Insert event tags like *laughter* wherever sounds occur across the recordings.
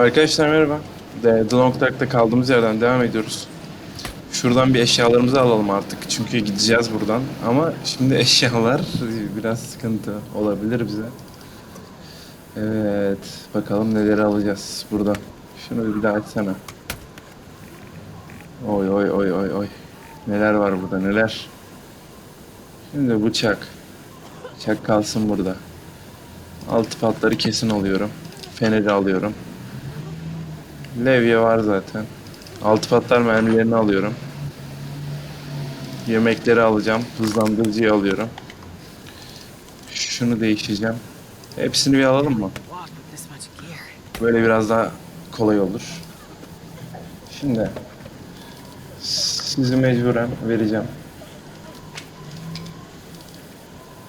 Arkadaşlar merhaba. De, The Long Dark'ta kaldığımız yerden devam ediyoruz. Şuradan bir eşyalarımızı alalım artık. Çünkü gideceğiz buradan. Ama şimdi *laughs* eşyalar biraz sıkıntı olabilir bize. Evet. Bakalım neleri alacağız burada. Şunu bir daha açsana. Oy oy oy oy oy. Neler var burada neler. Şimdi bıçak. Bıçak kalsın burada. Altı patları kesin alıyorum. Feneri alıyorum. Levye var zaten. Altı patlar mermilerini alıyorum. Yemekleri alacağım. Hızlandırıcıyı alıyorum. Şunu değiştireceğim. Hepsini bir alalım mı? Böyle biraz daha kolay olur. Şimdi sizi mecburen vereceğim.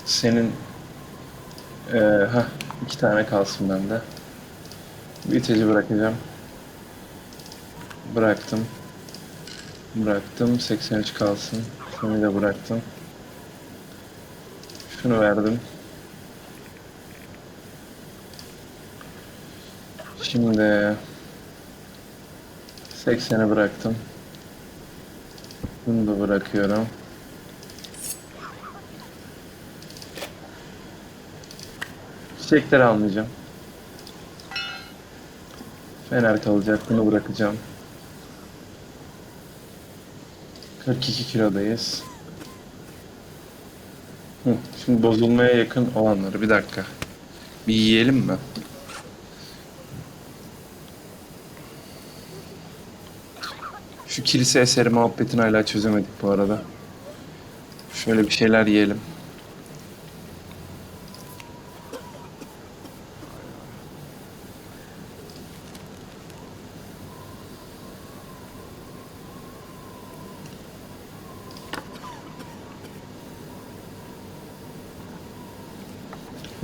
Senin eee ha iki tane kalsın bende. Viteci bırakacağım. Bıraktım. Bıraktım. 83 kalsın. Şunu da bıraktım. Şunu verdim. Şimdi 80'i bıraktım. Bunu da bırakıyorum. Çiçekleri almayacağım. Fener kalacak. Bunu bırakacağım. 42 kilodayız. Hı, şimdi bozulmaya yakın olanları bir dakika. Bir yiyelim mi? Şu kilise eseri muhabbetini hala çözemedik bu arada. Şöyle bir şeyler yiyelim.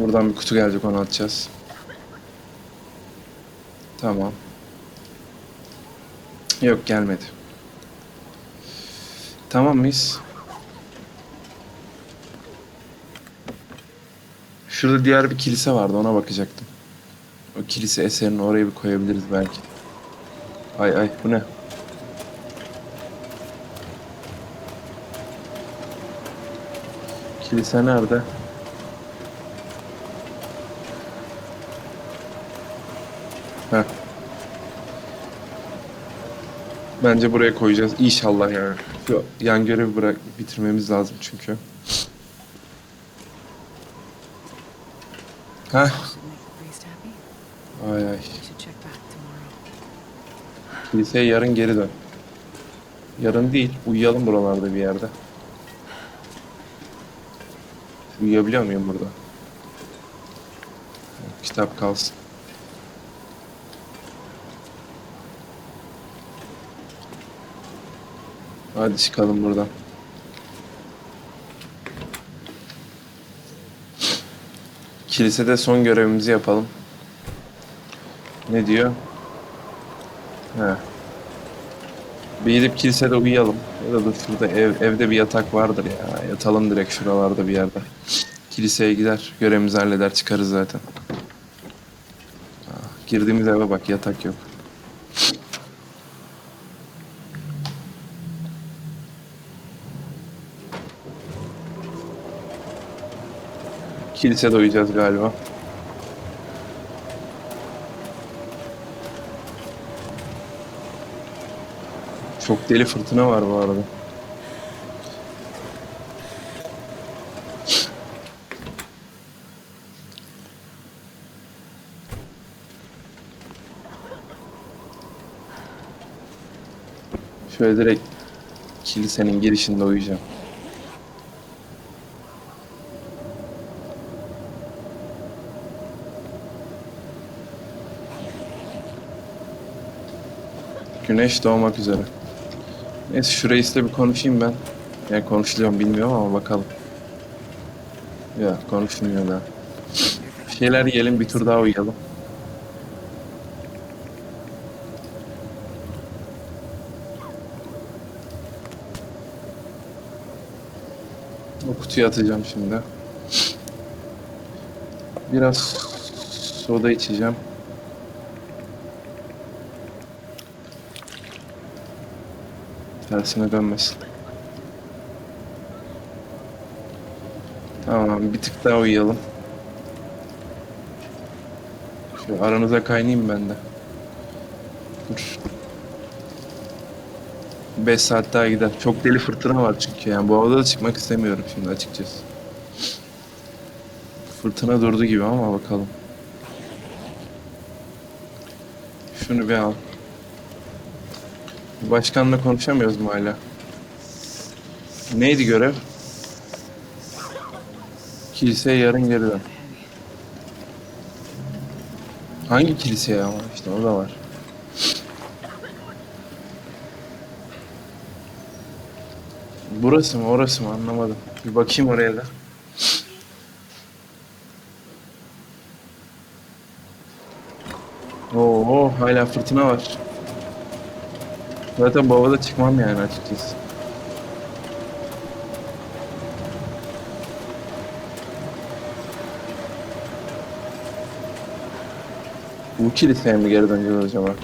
Buradan bir kutu gelecek onu atacağız. Tamam. Yok gelmedi. Tamam mıyız? Şurada diğer bir kilise vardı ona bakacaktım. O kilise eserini oraya bir koyabiliriz belki. Ay ay bu ne? Kilise nerede? Bence buraya koyacağız. İnşallah yani. Şu yan görevi bırak bitirmemiz lazım çünkü. Heh. Ay ay. Kiliseye yarın geri dön. Yarın değil. Uyuyalım buralarda bir yerde. Uyuyabiliyor muyum burada? Kitap kalsın. Hadi çıkalım buradan. Kilisede son görevimizi yapalım. Ne diyor? He. Bir gidip kilisede uyuyalım. Ya da dur şurada ev, evde bir yatak vardır ya. Yatalım direkt şuralarda bir yerde. Kiliseye gider. Görevimizi halleder çıkarız zaten. Ah, girdiğimiz eve bak yatak yok. Kilisede uyuyacağız galiba. Çok deli fırtına var bu arada. Şöyle direkt kilisenin girişinde uyuyacağım. Güneş doğmak üzere. Neyse şu reisle bir konuşayım ben. Yani konuşuluyor bilmiyorum ama bakalım. Ya konuşmuyor da. Şeyler yiyelim bir tur daha uyuyalım. O kutuyu atacağım şimdi. Biraz soda içeceğim. Tersine dönmesin. Tamam bir tık daha uyuyalım. Şu aranıza kaynayayım ben de. Dur. 5 saat daha gider. Çok deli fırtına var çünkü yani. Bu havada da çıkmak istemiyorum şimdi açıkçası. Fırtına durdu gibi ama bakalım. Şunu bir al. Başkanla konuşamıyoruz mu hala? Neydi görev? Kiliseye yarın geri dön. Hangi kiliseye ama işte o da var. Burası mı orası mı anlamadım. Bir bakayım oraya da. Oo hala fırtına var. Zaten bu havada çıkmam yani açıkçası. Bu kiliseye mi geri döneceğiz acaba?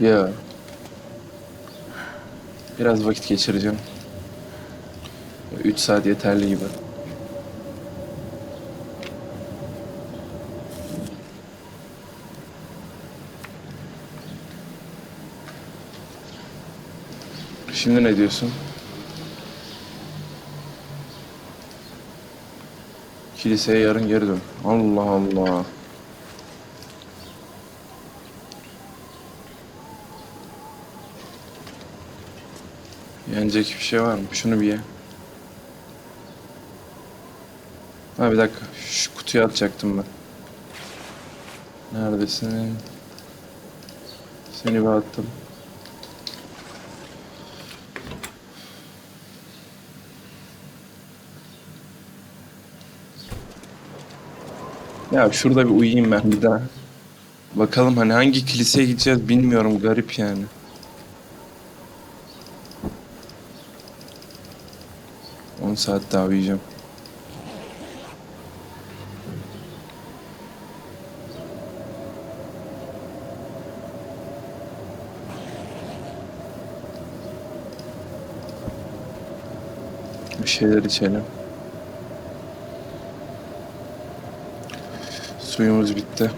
Ya. Biraz vakit geçireceğim. 3 saat yeterli gibi. Şimdi ne diyorsun? Kiliseye yarın geri dön. Allah Allah. Yenecek bir şey var mı? Şunu bir ye. Ha bir dakika. Şu kutuya atacaktım ben. Neredesin? Seni bir attım. Ya şurada bir uyuyayım ben bir daha. Bakalım hani hangi kiliseye gideceğiz bilmiyorum garip yani. On saat daha uyuyacağım. Bir şeyler içelim. Suyumuz bitti.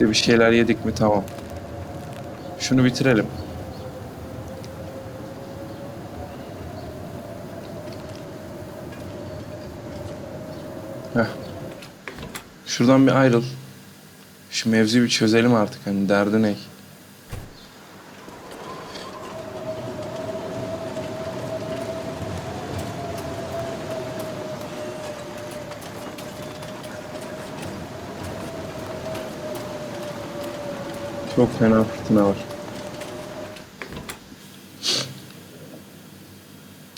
De bir şeyler yedik mi tamam. Şunu bitirelim. Heh. Şuradan bir ayrıl. Şu mevzuyu bir çözelim artık hani derdi ne? Çok fena fırtına var.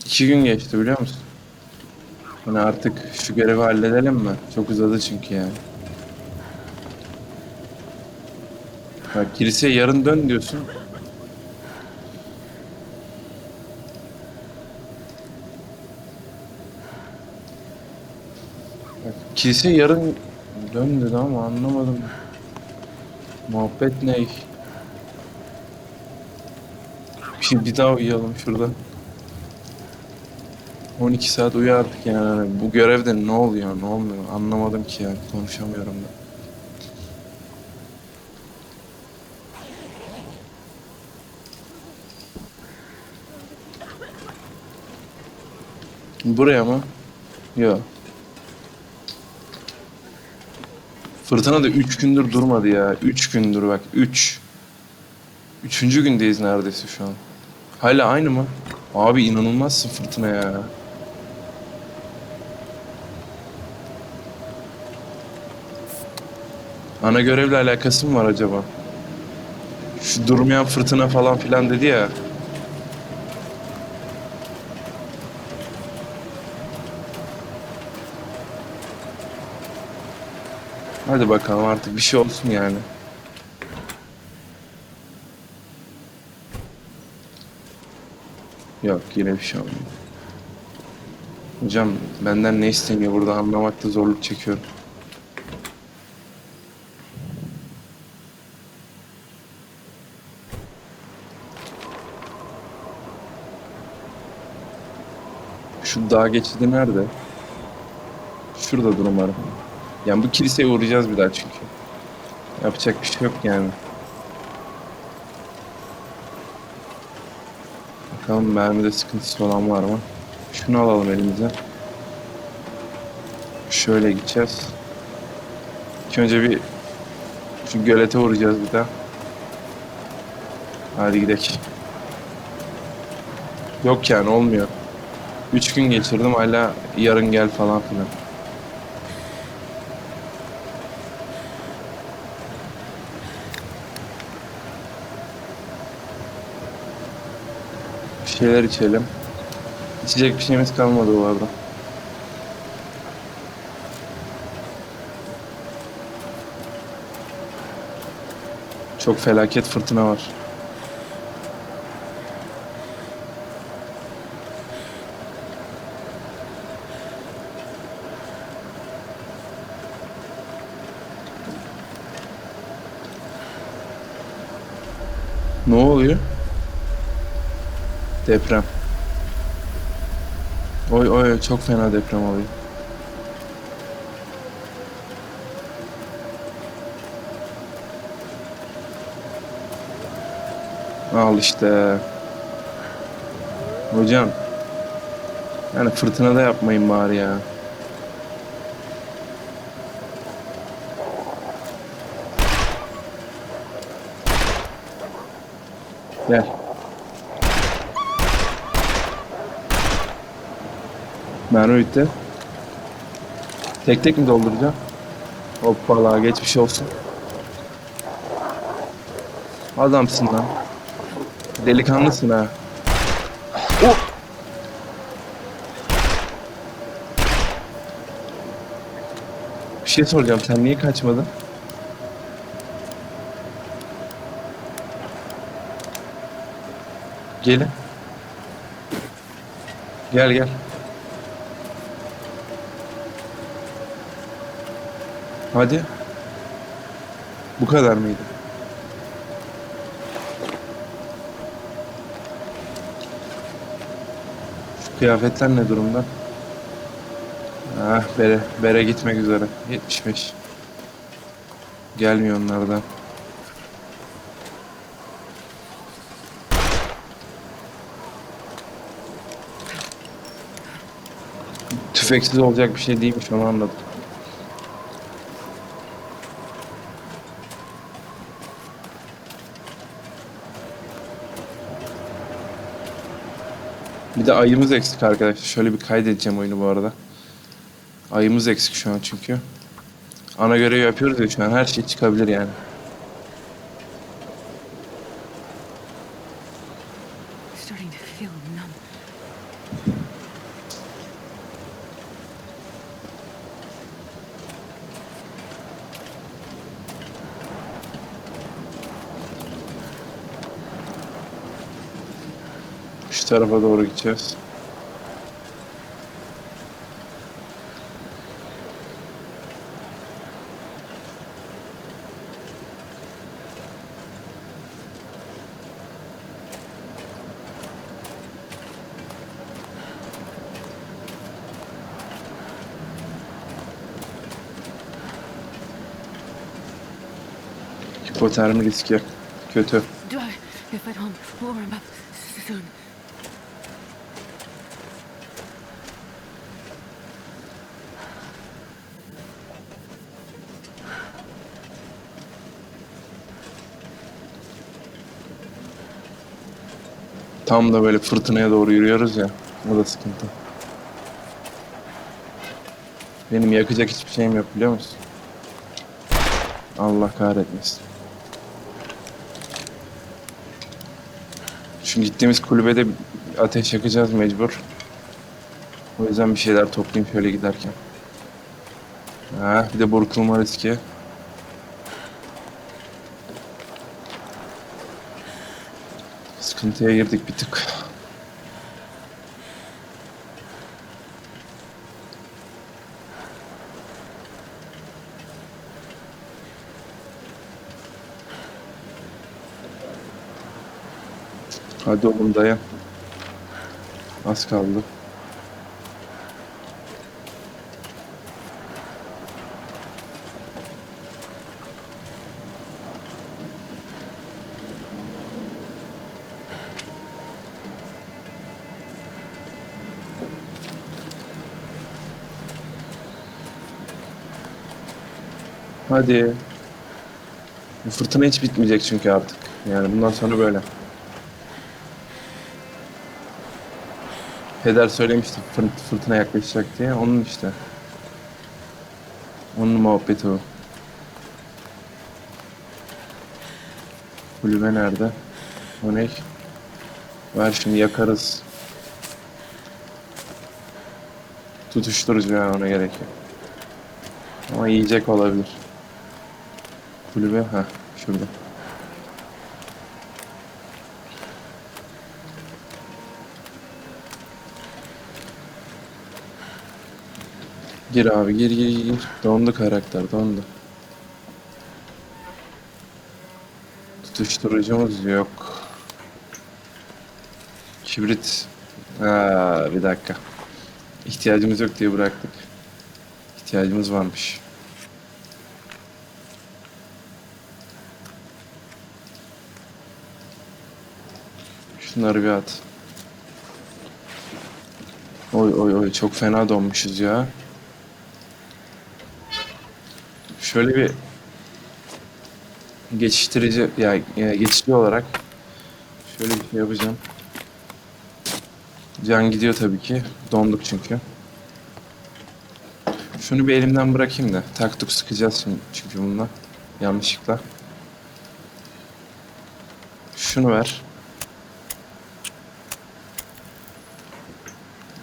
İki gün geçti biliyor musun? Hani artık şu görevi halledelim mi? Çok uzadı çünkü yani. Bak kiliseye yarın dön diyorsun. Bak, yarın dön dedi ama anlamadım. Muhabbet ne? Şimdi bir daha uyuyalım şurada. 12 saat uyu artık yani. Hani Bu görevde ne oluyor, ne olmuyor anlamadım ki yani. Konuşamıyorum da. Buraya mı? Yok. Fırtına da 3 gündür durmadı ya. 3 gündür bak 3. Üçüncü gündeyiz neredeyse şu an. Hala aynı mı? Abi inanılmazsın fırtına ya. Ana görevle alakası mı var acaba? Şu durmayan fırtına falan filan dedi ya. Hadi bakalım artık bir şey olsun yani. Yok yine bir şey olmadı. Hocam benden ne isteniyor burada anlamakta zorluk çekiyorum. Şu dağ geçidi nerede? Şurada umarım. Yani bu kiliseye uğrayacağız bir daha çünkü. Yapacak bir şey yok yani. Bakalım mermide sıkıntısı olan var mı? Şunu alalım elimize. Şöyle gideceğiz. İlk önce bir şu gölete uğrayacağız bir daha. Hadi gidelim. Yok yani olmuyor. Üç gün geçirdim hala yarın gel falan filan. Şeyler içelim. İçecek bir şeyimiz kalmadı bu arada. Çok felaket fırtına var. Ne oluyor? Deprem. Oy oy çok fena deprem oluyor. Al işte. Hocam. Yani fırtınada yapmayın bari ya. Gel. Mermi bitti. Tek tek mi dolduracağım? Hoppala geçmiş olsun. Adamsın lan. Delikanlısın ha. Oh! Bir şey soracağım. Sen niye kaçmadın? Gelin. Gel gel. Hadi. Bu kadar mıydı? Şu kıyafetler ne durumda? Ah bere, bere gitmek üzere. 75. Gelmiyor onlardan. Tüfeksiz olacak bir şey değilmiş onu anladım. De ayımız eksik arkadaşlar. Şöyle bir kaydedeceğim oyunu bu arada. Ayımız eksik şu an çünkü. Ana görevi yapıyoruz ya şu an her şey çıkabilir yani. Tarafa doğru gideceğiz. Hipotermi riski kötü. Do? Tam da böyle fırtınaya doğru yürüyoruz ya. O da sıkıntı. Benim yakacak hiçbir şeyim yok biliyor musun? Allah kahretmesin. Şu gittiğimiz kulübede ateş yakacağız mecbur. O yüzden bir şeyler toplayayım şöyle giderken. Ha, bir de burkulma riski. Sıkıntıya girdik bir tık. Hadi oğlum dayan. Az kaldı. Hadi. Bu fırtına hiç bitmeyecek çünkü artık. Yani bundan sonra böyle. Peder söylemişti fır- fırtına yaklaşacak diye. Onun işte. Onun muhabbeti o. Kulübe nerede? O ne? Ver şimdi yakarız. Tutuşturucu yani ona gerek yok. Ama yiyecek olabilir. Kulübe ha şurada. Gir abi gir gir gir. Dondu karakter dondu. Tutuşturucumuz yok. Kibrit. Ha, bir dakika. İhtiyacımız yok diye bıraktık. İhtiyacımız varmış. Şunları bir at. Oy oy oy çok fena donmuşuz ya. Şöyle bir geçiştirici yani geçici olarak şöyle bir şey yapacağım. Can gidiyor tabii ki. Donduk çünkü. Şunu bir elimden bırakayım da. Taktuk sıkacağız şimdi çünkü bununla. Yanlışlıkla. Şunu ver.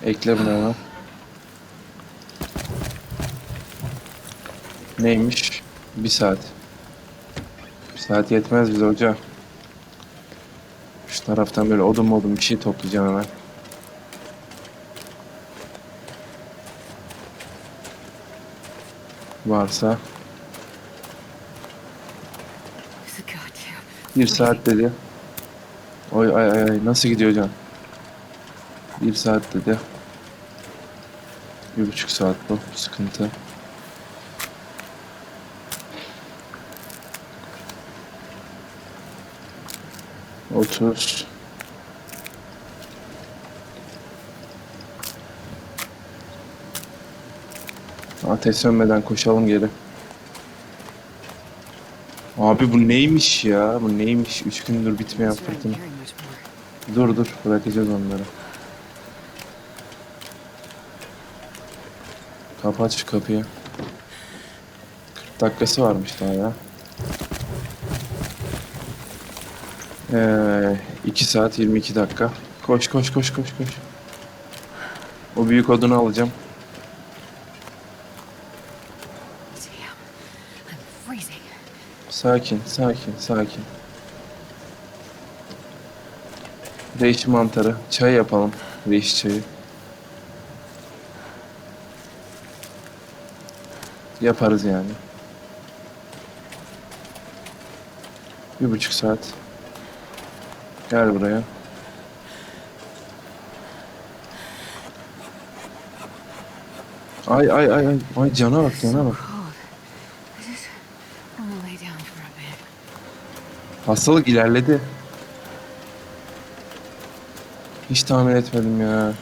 Ekle bunu hemen. Neymiş? Bir saat. Bir saat yetmez bize hoca. Şu taraftan böyle odun modun bir şey toplayacağım hemen. Varsa. Bir saat dedi. Oy ay ay ay nasıl gidiyor can? Bir saat dedi. Bir buçuk saat bu. Sıkıntı. Otuz. Ateş sönmeden koşalım geri. Abi bu neymiş ya? Bu neymiş? Üç gündür bitmeyen fırtına. Dur dur bırakacağız onları. Kapat şu kapıyı. 40 dakikası varmış daha ya. Ee, 2 saat 22 dakika. Koş koş koş koş koş. O büyük odunu alacağım. Sakin, sakin, sakin. Reishi mantarı. Çay yapalım. Reishi çayı. Yaparız yani. Bir buçuk saat. Gel buraya. Ay ay ay ay. Ay cana bak cana bak. Hastalık ilerledi. Hiç tahmin etmedim ya.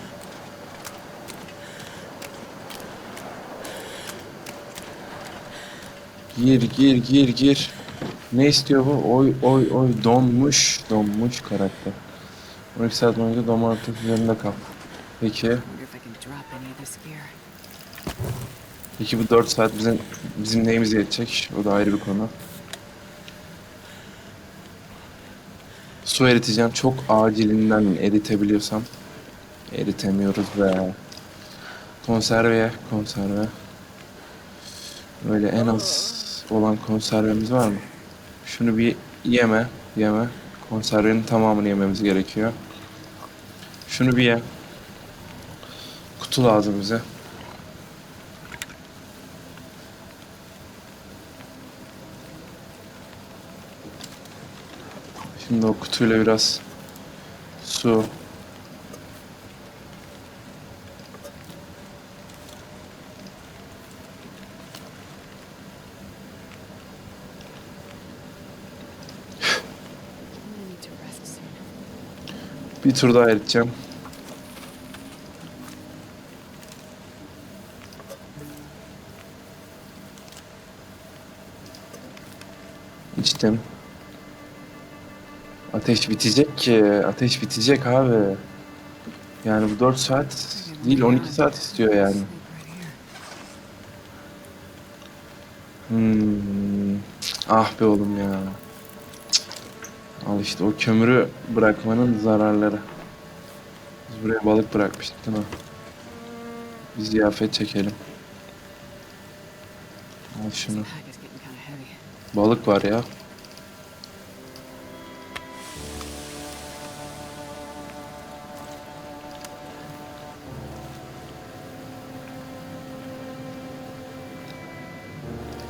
Gir gir gir gir. Ne istiyor bu? Oy oy oy donmuş donmuş karakter. 12 saat boyunca doma artık üzerinde kal. Peki. Peki bu 4 saat bizim bizim neyimize yetecek? O da ayrı bir konu. Su eriteceğim. Çok acilinden eritebiliyorsam. Eritemiyoruz be. Konserve, konserve. Böyle en az olan konservemiz var mı? Şunu bir yeme, yeme. Konservenin tamamını yememiz gerekiyor. Şunu bir ye. Kutu lazım bize. Şimdi o kutuyla biraz su. Bir tur daha eriteceğim. İçtim. Ateş bitecek ki. Ateş bitecek abi. Yani bu 4 saat değil 12 saat istiyor yani. Hmm. Ah be oğlum ya. Al işte o kömürü bırakmanın zararları. Biz buraya balık bırakmıştık değil mi? Bir ziyafet çekelim. Al şunu. Balık var ya.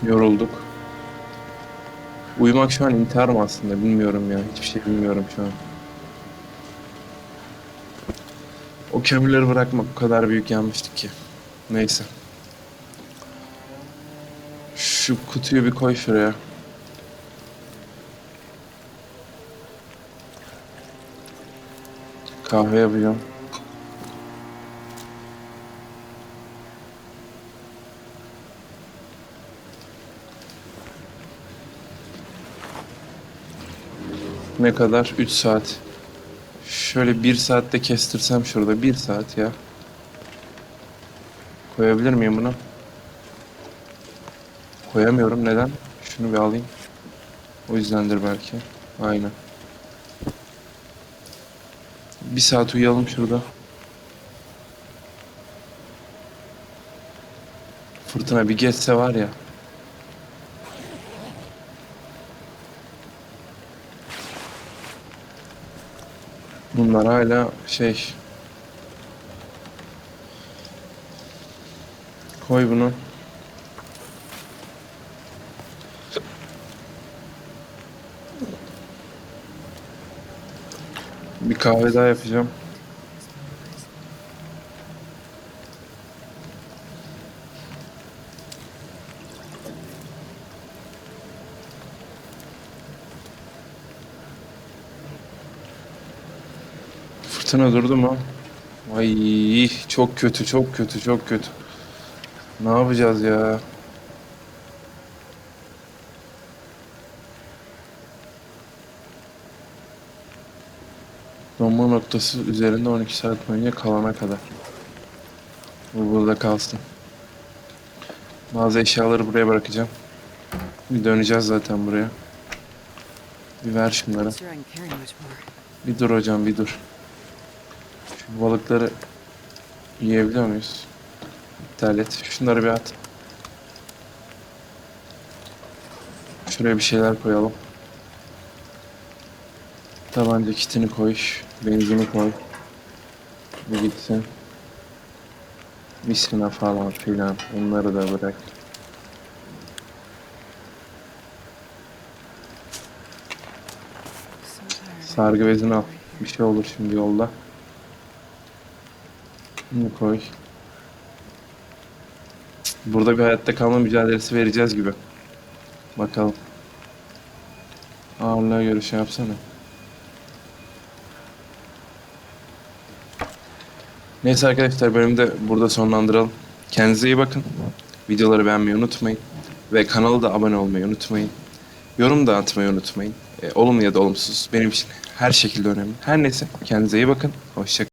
Yorulduk. Uyumak şu an intihar mı aslında bilmiyorum ya. Hiçbir şey bilmiyorum şu an. O kömürleri bırakmak o kadar büyük yanmıştık ki. Neyse. Şu kutuyu bir koy şuraya. Kahve yapacağım. Ne kadar? 3 saat. Şöyle bir saatte kestirsem şurada. Bir saat ya. Koyabilir miyim bunu? Koyamıyorum. Neden? Şunu bir alayım. O yüzdendir belki. Aynen. Bir saat uyuyalım şurada. Fırtına bir geçse var ya. Bunlar hala şey. Koy bunu. Bir kahve daha yapacağım. Fırtına durdu mu? Ay çok kötü, çok kötü, çok kötü. Ne yapacağız ya? Donma noktası üzerinde 12 saat boyunca kalana kadar. Bu burada kalsın. Bazı eşyaları buraya bırakacağım. Bir döneceğiz zaten buraya. Bir ver şunları. Bir dur hocam bir dur. Balıkları yiyebiliyor muyuz? İptal et. Şunları bir at. Şuraya bir şeyler koyalım. Tabanca kitini koy. Benzini koy. Bu gitsin. Miskina falan filan. Onları da bırak. Sargı bezini al. Bir şey olur şimdi yolda. Bunu koy. Burada bir hayatta kalma mücadelesi vereceğiz gibi. Bakalım. Ağırlığa göre şey yapsana. Neyse arkadaşlar bölümü de burada sonlandıralım. Kendinize iyi bakın. Videoları beğenmeyi unutmayın. Ve kanala da abone olmayı unutmayın. Yorum da atmayı unutmayın. E, olumlu ya da olumsuz benim için her şekilde önemli. Her neyse kendinize iyi bakın. Hoşçakalın.